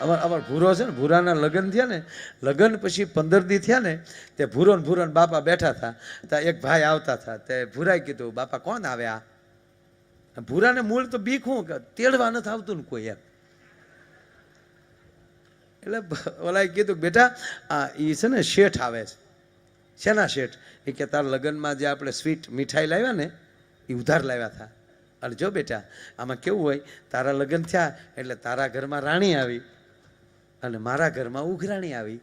અમાર અમાર ભૂરો છે ને, ભૂરાના લગ્ન થયા ને, લગ્ન પછી પંદર દી થયા ને, તે ભૂરો ને ભૂરો બાપા બેઠા હતા ત્યાં એક ભાઈ આવતા હતા તે ભૂરાએ કીધું, બાપા, કોણ આવ્યા? ભૂરાને મૂળ તો બીક હું તેડવા નથી આવતું ને કોઈ એમ. એટલે ઓલાએ કીધું બેટા, આ એ છે ને શેઠ આવે છે. શેના શેઠ? એ કે, તારા લગ્નમાં જે આપણે સ્વીટ મીઠાઈ લાવ્યા ને એ ઉધાર લાવ્યા હતા અને જો બેટા, આમાં કેવું હોય, તારા લગ્ન થયા એટલે તારા ઘરમાં રાણી આવી. અને મારા ઘરમાં ઉઘરાણી આવી.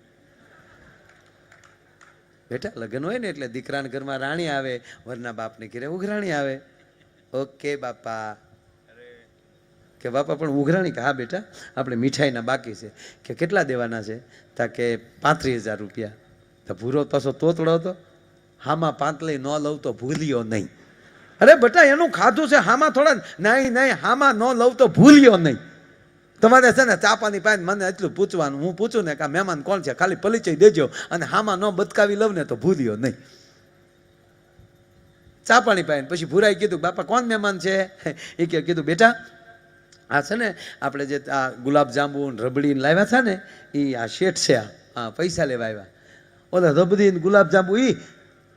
બેટા, લગ્ન હોય ને એટલે દીકરાના ઘરમાં રાણી આવે, વરના બાપને ઘરે ઉઘરાણી આવે. ઓકે, બાપા. કે બાપા, પણ ઉઘરાણી કે? હા, બેટા, આપણે મીઠાઈના બાકી છે. કે કેટલા દેવાના છે? તા કે પાંત્રીસ હજાર રૂપિયા. તો ભૂરો પાછો તોતડો હતો. હામાં પાંતલી ન લઉં તો ભૂલ્યો નહીં. અરે બેટા, એનું ખાધું છે, હામાં થોડા નહીં નહીં હામાં ન લઉં તો ભૂલ્યો નહીં. તમારે છે ને ચાપાની પાઈને મને એટલું પૂછવાનું, હું પૂછું ને કે મહેમાન કોણ છે? ખાલી પરિચય દેજો અને હામાં ન બતકાવી લઉં ને તો ભૂલ્યો નહીં. ચાપાની પાણી પછી ભૂરાઈ કીધું, બાપા, કોણ મહેમાન છે? એ કે, કીધું, બેટા, આ છે ને આપણે જે આ ગુલાબ જાંબુ રબડી લાવ્યા છે ને એ આ શેઠ છે આ. પૈસા લેવા આવ્યા. ઓલા રબડી ને ગુલાબ જાંબુ એ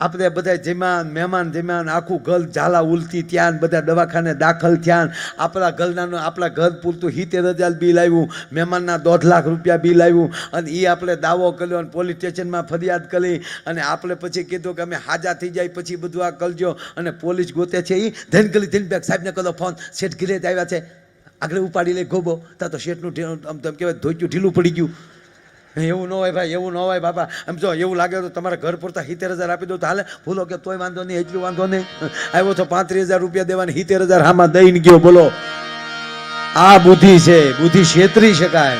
આપણે બધા જમ્યા મહેમાન જમ્યા આખું ઘર ઝાલા ઉલતી ત્યાં બધા દવાખાને દાખલ થયા આપણા ઘરના આપણા ઘર પૂરતું હિતેર હજાર બિલ આવ્યું. મહેમાનના દોઢ લાખ રૂપિયા બિલ આવ્યું. અને એ આપણે દાવો કર્યો અને પોલીસ સ્ટેશનમાં ફરિયાદ કરી. અને આપણે પછી કીધું કે અમે હાજા થઈ જાય, પછી બધું આ કરજો. અને પોલીસ ગોતે છે એ ધન ગલી, ધન બેગ સાહેબને કરો ફોન. શેઠ ઘીરે આવ્યા છે. આગળ ઉપાડી લઈ ગોબો. તા તો શેઠનું આમ તેમ કહેવાય ધોચ્યું ઢીલું પડી ગયું. એવું ન હોય ભાઈ, એવું ન હોય બાપા. આમ જો એવું લાગે તો તમારા ઘર પૂરતા સિત્તેર હજાર આપી દો તો હાલે. ભૂલો કે તોય વાંધો નહીં, એટલું વાંધો નહીં. આવ્યો તો પાંત્રીસ હજાર રૂપિયા દેવાની, સિત્તેર હજાર હામાં દઈને ગયો, બોલો. આ બુદ્ધિ છે, બુદ્ધિ છેતરી શકાય.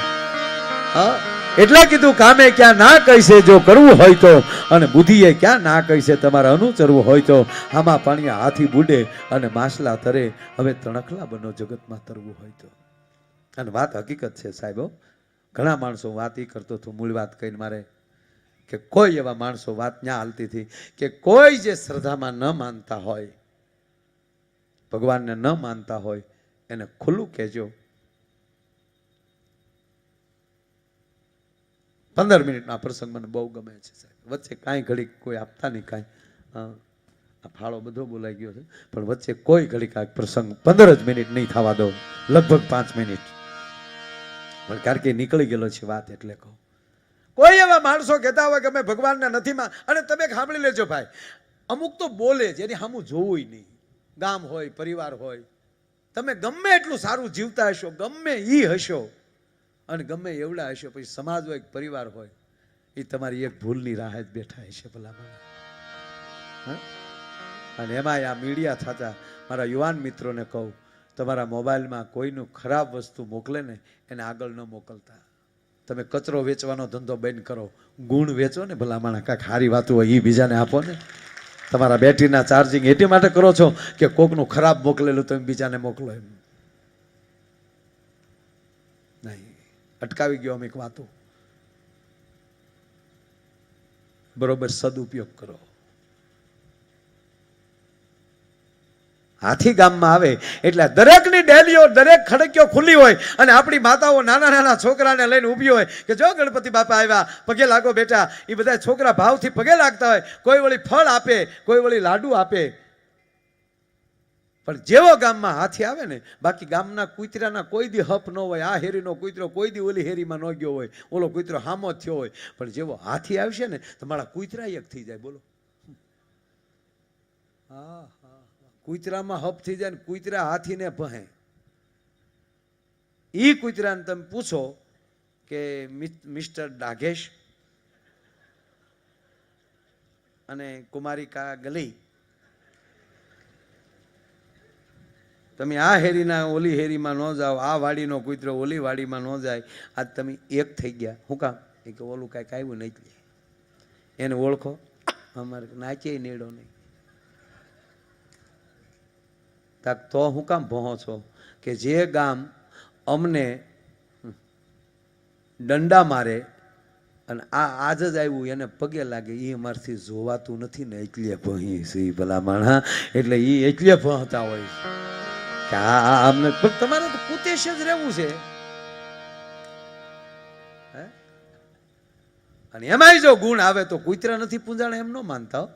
હા? એટલે કીધું, કામે ક્યાં ના કહીશે, જો કરવું હોય તો. અને બુદ્ધિએ ક્યાં ના કહીશે, તમારે અનુચરવું હોય તો. આમાં પાણી હાથી બુડે અને માછલા તરે. હવે તણખલા બનો, જગતમાં તરવું હોય તો. અને વાત હકીકત છે સાહેબો ઘણા માણસો વાત એ કરતો હતો, મૂળ વાત કહીને મારે, કે કોઈ એવા માણસો વાત ત્યાં હાલતી હતી કે કોઈ જે શ્રદ્ધામાં ન માનતા હોય, ભગવાનને ન માનતા હોય, એને ખુલ્લું કહેજો. પંદર મિનિટના પ્રસંગ મને બહુ ગમે છે સાહેબ. વચ્ચે કાંઈ ઘડીક કોઈ આપતા નહીં કાંઈ. આ ફાળો બધો બોલાઈ ગયો છે. પણ વચ્ચે કોઈ ઘડીક આ પ્રસંગ પંદર જ મિનિટ નહીં થવા દો. લગભગ પાંચ મિનિટ. પણ કારણ કે નીકળી ગયેલો છે વાત એટલે કહું કોઈ એવા માણસો કહેતા હોય કે અમે ભગવાનના નથી માં અને તમે સાંભળી લેજો ભાઈ, અમુક તો બોલે જ એની સામું જોવું નહીં ગામ હોય, પરિવાર હોય તમે ગમે એટલું સારું જીવતા હશો, ગમે એ હશો, અને ગમે એવડા હશો, પછી સમાજ હોય પરિવાર હોય એ તમારી એક ભૂલની રાહ જ બેઠા હશે ભલા માણસ. હં? અને એમાંય આ મીડિયા થતા મારા યુવાન મિત્રોને કહું તમારા મોબાઈલમાં કોઈનું ખરાબ વસ્તુ મોકલે ને, એને આગળ ન મોકલતા. તમે કચરો વેચવાનો ધંધો બંધ કરો, ગુણ વેચો ને ભલા માણસ કાંઈક સારી વાત હોય એ બીજાને આપો ને. તમારા બેટરીના ચાર્જિંગ એટલી માટે કરો છો કે કોકનું ખરાબ મોકલેલું તમે બીજાને મોકલો એમ. નહીં, અટકાવી ગયો અમે એક વાતો. બરોબર સદુપયોગ કરો. હાથી ગામમાં આવે, એટલે દરેકની ડેલીઓ, દરેક ખડકીઓ ખુલ્લી હોય અને આપણી માતાઓ નાના નાના છોકરાને લઈને ઊભી હોય કે જો ગણપતિ બાપા આવ્યા, પગે લાગો બેટા એ બધા છોકરા ભાવથી પગે લાગતા હોય, કોઈ વળી ફળ આપે, કોઈ વળી લાડુ આપે. પણ જેવો ગામમાં હાથી આવે ને, બાકી ગામના કૂતરાના કોઈ દી હપ ન હોય, આ હેરીનો કૂતરો કોઈ દી ઓલી હેરીમાં ન ગયો હોય, ઓલો કૂતરો હામો થયો હોય. પણ જેવો હાથી આવશે ને તો મારા કૂતરા એક થઈ જાય, બોલો. હા. કૂતરામાં હપ થઈ જાય ને કૂતરા હાથીને ભહે. એ કૂતરાને તમે પૂછો કે મિસ્ટર ડાઘેશ અને કુમારિકા ગલી, તમે આ હેરીના ઓલી હેરીમાં ન જાઓ, આ વાડીનો કૂતરો ઓલી વાડીમાં ન જાય. આજ તમે એક થઈ ગયા. શું કામ? એ કે ઓલું કાંઈક આવ્યું નહીં એને ઓળખો? અમારે નાચે નેડો નહીં. તાક તો હું કામ ભોહો છો કે જે ગામ અમને દંડા મારે અને આ આજ જ આવ્યું, એને પગે લાગે એ અમારથી જોવાતું નથી ને એટલે ભહી છે ઈ ભલા માણા એટલે એ એટલે ભણતા હોય છે કે આ અમને પણ તમારે તો કુતેશ જ રહેવું છે? અને એમાંય જો ગુણ આવે તો કુતરા નથી પૂંજાણે એમ ન માનતા.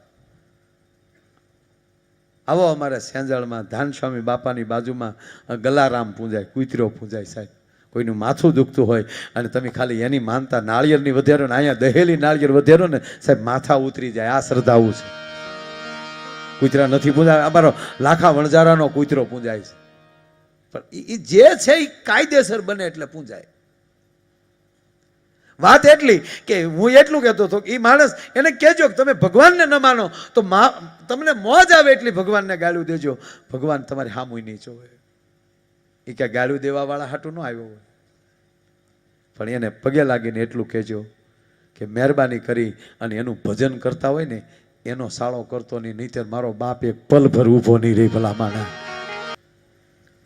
આવો અમારે સેંજળમાં ધાનસ્વામી બાપાની બાજુમાં ગલારામ પૂંજાય, કુતરો પૂંજાય સાહેબ. કોઈનું માથું દુખતું હોય અને તમે ખાલી એની માનતા નાળિયેરની વધેરો ને અહીંયા દહેલી નાળિયેર વધેરો ને સાહેબ, માથા ઉતરી જાય, આ શ્રદ્ધાવું છે. કૂતરા નથી પૂંજાય, અમારો લાખા વણજારાનો કૂતરો પૂંજાય છે. પણ એ જે છે એ કાયદેસર બને એટલે પૂંજાય. વાત એટલી કે હું એટલું કહેતો હતો એ માણસ એને કહેજો કે તમે ભગવાનને ન માનો, તો મા તમને મોજ આવે એટલી ભગવાનને ગાળું દેજો. ભગવાન તમારે હામું નહીં જોવે એ ક્યાં ગાળું દેવાવાળા હાટું ન આવ્યો હોય. પણ એને પગે લાગીને એટલું કહેજો કે મહેરબાની કરી અને એનું ભજન કરતા હોય ને, એનો સાળો કરતો નહીં નહીં મારો બાપ એક પલભર ઊભો નહીં રહી ભલા માણા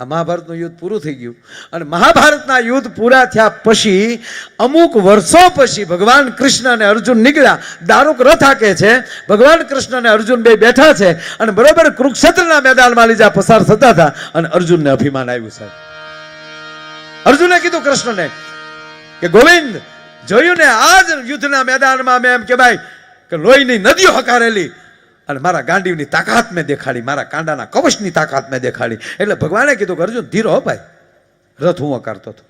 આ મહાભારતનું યુદ્ધ પૂરું થઈ ગયું. અને મહાભારતના યુદ્ધ પૂરા થયા પછી, અમુક વર્ષો પછી ભગવાન કૃષ્ણ અને અર્જુન નીકળ્યા. દારૂક રથ હાકે છે, ભગવાન કૃષ્ણ અને અર્જુન બે બેઠા છે, અને બરોબર કુરુક્ષેત્રના મેદાનમાં લીજા પસાર થતા હતા, અને અર્જુનને અભિમાન આવ્યું, સાહેબ. અર્જુને કીધું કૃષ્ણને કે, ગોવિંદ, જોયું ને? આજ યુદ્ધના મેદાનમાં મેં એમ કે ભાઈ કે લોહીની નદીઓ હકારેલી અને મારા ગાંડીવની તાકાત મેં દેખાડી, મારા કાંડાના કવચની તાકાત મેં દેખાડી. એટલે ભગવાને કીધું, અર્જુન, ધીરો હો ભાઈ. રથ હું કરતો હતો.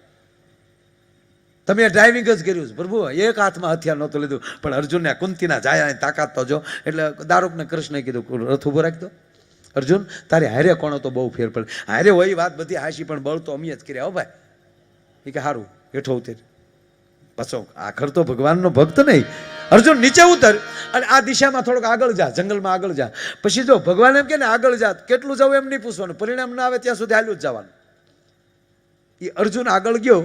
તમે ડ્રાઇવિંગ જ કર્યું પ્રભુ, એક હાથમાં હથિયાર નહોતું લીધું. પણ અર્જુનને કુંતીના જાયાની તાકાત તો જો, એટલે દારૂકને કૃષ્ણે કીધું રથ ઊભો રાખતો અર્જુન, તારે હારે કોણ તો બહુ ફેર પડે. હારે હોય વાત બધી હાશી, પણ બળ તો અમે જ કર્યા હો ભાઈ. એ કે સારું હેઠો ઉતેર. પછો આખર તો ભગવાનનો ભક્ત નહીં. અર્જુન નીચે ઉતર અને આ દિશામાં થોડોક આગળ જા, જંગલમાં આગળ જા. પછી જો ભગવાન એમ કે ને આગળ જા કેટલું જવું એમ નહીં પૂછવાનું. પરિણામ ના આવે ત્યાં સુધી હાલ્યું જ જવાનું. એ અર્જુન આગળ ગયો.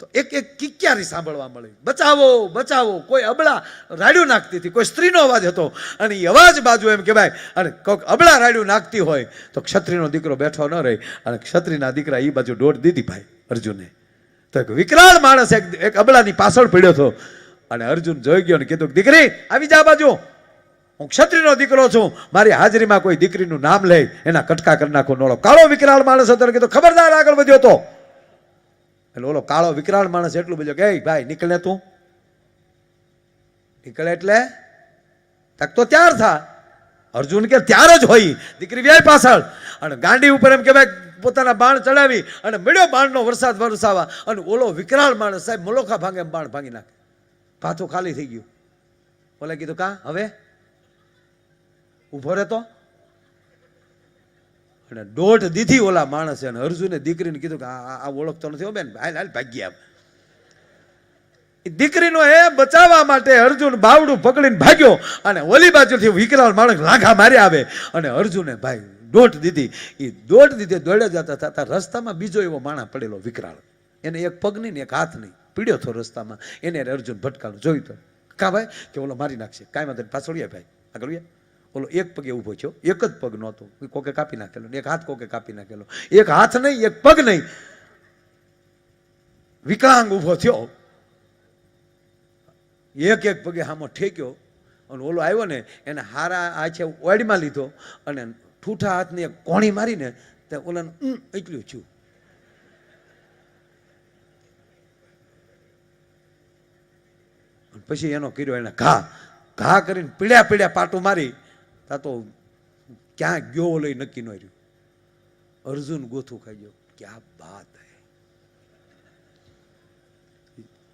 તો એક એક કિક્યારી સાંભળવા મળી. બચાવો બચાવો, કોઈ અબળા રાડ્યું નાખતી હતી, કોઈ સ્ત્રીનો અવાજ હતો. અને એ અવાજ બાજુ એમ કહેવાય અને કોઈક અબળા રાડ્યું નાખતી હોય, તો ક્ષત્રિયનો દીકરો બેઠો ન રહે. અને ક્ષત્રિયના દીકરા એ બાજુ દોડ દીધી ભાઈ અર્જુને. તો એક વિકરાળ માણસ એક એક અબળાની પાછળ પડ્યો હતો. અને અર્જુન જોઈ ગયો ને કીધું દીકરી, આવી જા બાજુ. હું ક્ષત્રિયનો દીકરો છું. મારી હાજરીમાં કોઈ દીકરીનું નામ લે એના કટકા કરી નાખો. નોળો કાળો વિકરાળ માણસ હતો. કીધું, ખબરદાર આગળ વધ્યો તો. એટલે ઓલો કાળો વિકરાળ માણસ એટલું બધું કે ભાઈ નીકળે તું. નીકળે એટલે તક તો ત્યાર થા. અર્જુન કે, ત્યાર જ હોય. દીકરી વ્યાય પાછળ. અને ગાંડી ઉપર એમ કે ભાઈ પોતાના બાણ ચડાવી અને મળ્યો બાણનો વરસાદ વરસાવા અને ઓલો વિકરાળ માણસ સાહેબ મલોખા ભાંગે બાણ ભાંગી નાખે. ભાથું ખાલી થઈ ગયું. ઓલે કીધું, કા? હવે? ઊભો રહેતો. અને દોઢ દીધી ઓલા માણસે અને અર્જુને દીકરીને કીધું કે, આ ઓળખતો નથી હો બેન, હાલ હાલ, ભાગી એ દીકરીનો એ બચાવવા માટે અર્જુન બાવડું પકડીને ભાગ્યો અને ઓલી બાજુથી વિકરાળ માણસ લાંઘા મારી આવે અને અર્જુને, ભાઈ દોઢ દીધી. એ દોઢ દીધે દોડે જતા થતા રસ્તામાં બીજો એવો માણા પડેલો વિકરાળ. એને એક પગ નહીં ને એક હાથ નહીં. પીડ્યો હતો રસ્તામાં. એને અર્જુન ભટકાણું જોયું તો. કા ભાઈ? કે ઓલો મારી નાખશે. કાંઈ વાંધો પાછળ ભાઈ. આગળ ઓલો એક પગે ઊભો થયો. એક જ પગ નહોતો. કોકે કાપી નાખેલો એક હાથ કોકે કાપી નાખેલો. એક હાથ નહીં, એક પગ નહીં. વિકલાંગ ઊભો થયો. એક એક પગે હામો ઠેક્યો. અને ઓલો આવ્યો ને એને હારા આ છે ઓડમાં લીધો. અને ઠૂઠા હાથની એક કોણી મારીને તે ઓલાને ઊં એટલું થયું. પછી એનો કર્યો એને ઘા. ઘા કરીને પીડ્યા પીડ્યા પાટું મારી. તા તો ક્યાં ગયો લઈ નક્કી ન રહ્યું. અર્જુન ગોથું ખાઈ ગયો. ક્યાં બાત હે?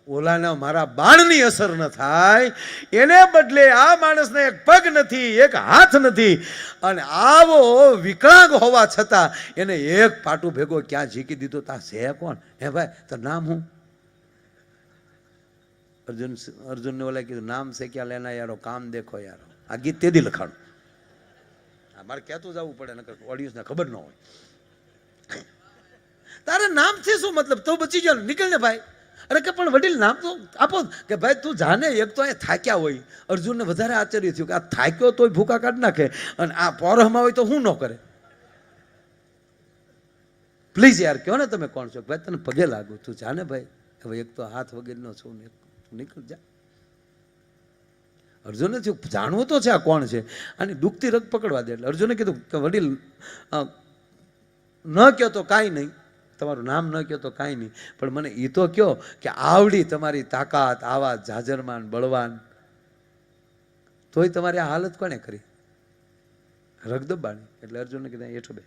ઓલાના મારા બાણની અસર ન થાય. એને બદલે આ માણસને એક પગ નથી, એક હાથ નથી. અને આવો વિકલાંગ હોવા છતાં એને એક પાટું ભેગો ક્યાં ઝીકી દીધો? તા છે કોણ? હે ભાઈ તો નામ હું અર્જુન અર્જુનને ઓલા કીધું, નામ છે ક્યાં? લેના યારો, કામ દેખો યારો. આ ગીત તેથી લખાણું. મારે કહેતું જવું પડે, નકર ઓડિયન્સને ખબર ન હોય. તારે નામથી શું? મતલબ તો બચી ને નીકળ ને ભાઈ. અરે કે પણ વડીલ, નામ તો આપો કે ભાઈ તું જાને, એક તો અહીંયા થાક્યા હોય. અર્જુનને વધારે આશ્ચર્ય થયું કે આ થાક્યો તોય ભૂકા કાઢ નાખે અને આ પોરહમાં હોય તો શું ન કરે? પ્લીઝ યાર, કહો ને તમે કોણ છો? ભાઈ તને પગે લાગુ, તું જાને ભાઈ? હવે એક તો હાથ વગેરેનો છું ને તું નીકળ જા. અર્જુને થયું, જાણવું તો છે આ કોણ છે? અને દુખતી રગ પકડવા દે એટલે અર્જુને કીધું કે વડીલ ન કહો તો કાંઈ નહીં. તમારું નામ ન કહો તો કાંઈ નહીં. પણ મને એ તો કહો કે આવડી તમારી તાકાત આવા જાજરમાન બળવાન. તોય તમારી આ હાલત કોને કરી? રગદબાણી. એટલે અર્જુનને કીધા હેઠો બે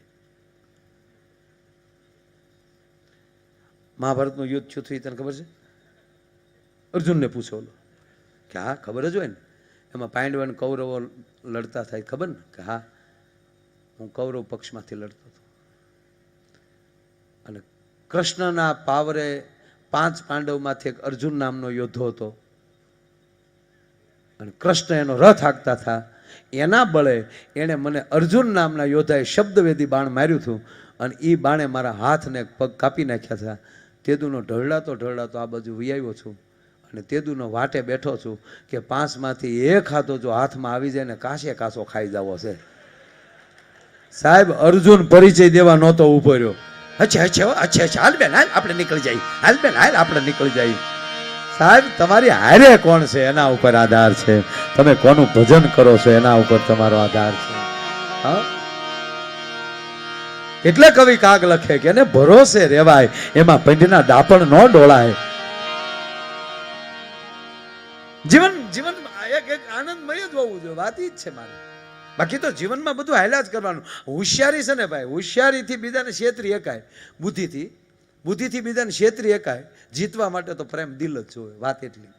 મહાભારતનું યુદ્ધ થયું થયું તને ખબર છે? અર્જુનને પૂછો ઓલો. કે હા, ખબર જ હોય ને. એમાં પાંડવ અને કૌરવો લડતા થાય, ખબર ને? કે હા, હું કૌરવ પક્ષમાંથી લડતો હતો. કૃષ્ણના પાવરે પાંચ પાંડવમાંથી એક અર્જુન નામનો યોદ્ધો હતો. અને કૃષ્ણ એનો રથ હાંકતા હતા. એના બળે એણે મને અર્જુન નામના યોદ્ધાએ શબ્દવેદી બાણ માર્યું હતું અને એ બાણે મારા હાથને પગ કાપી નાખ્યા હતા. તેદુનો ઢળડાતો ઢળડાતો આ બાજુ વિયાવ્યો છું અને તેદુનો વાટે બેઠો છું કે પાંચમાંથી એક હાથો જો હાથમાં આવી જાય ને કાશે કાસો ખાઈ જવો છે. સાહેબ, અર્જુન પરિચય દેવા નહોતો ઊભો રહ્યો. અચ્છા અચ્છા અચ્છા અચ્છા. હાલ બેન, હાલ આપણે નીકળી જાય હાલ બેન, હાલ આપણે નીકળી જાય સાહેબ, તમારી હારે કોણ છે? એના ઉપર આધાર છે. તમે કોનું ભજન કરો છો? એના ઉપર તમારો આધાર છે. એટલે કવિ કાગ લખે કે એને ભરોસે રેવાય. એમાં પંડના દાપણ ન ડોળાય. જીવન જીવન એક એક આનંદમય જ હોવું જોઈએ. વાત જ છે મારે. બાકી તો જીવનમાં બધું હાલ્યા જ કરવાનું. હોશિયારી છે ને ભાઈ, હોશિયારીથી બીજાને છેતરી એકાય. બુદ્ધિથી બુદ્ધિથી બીજાને છેતરી એકાય. જીતવા માટે તો પ્રેમ દિલ જ જોવે, વાત એટલી.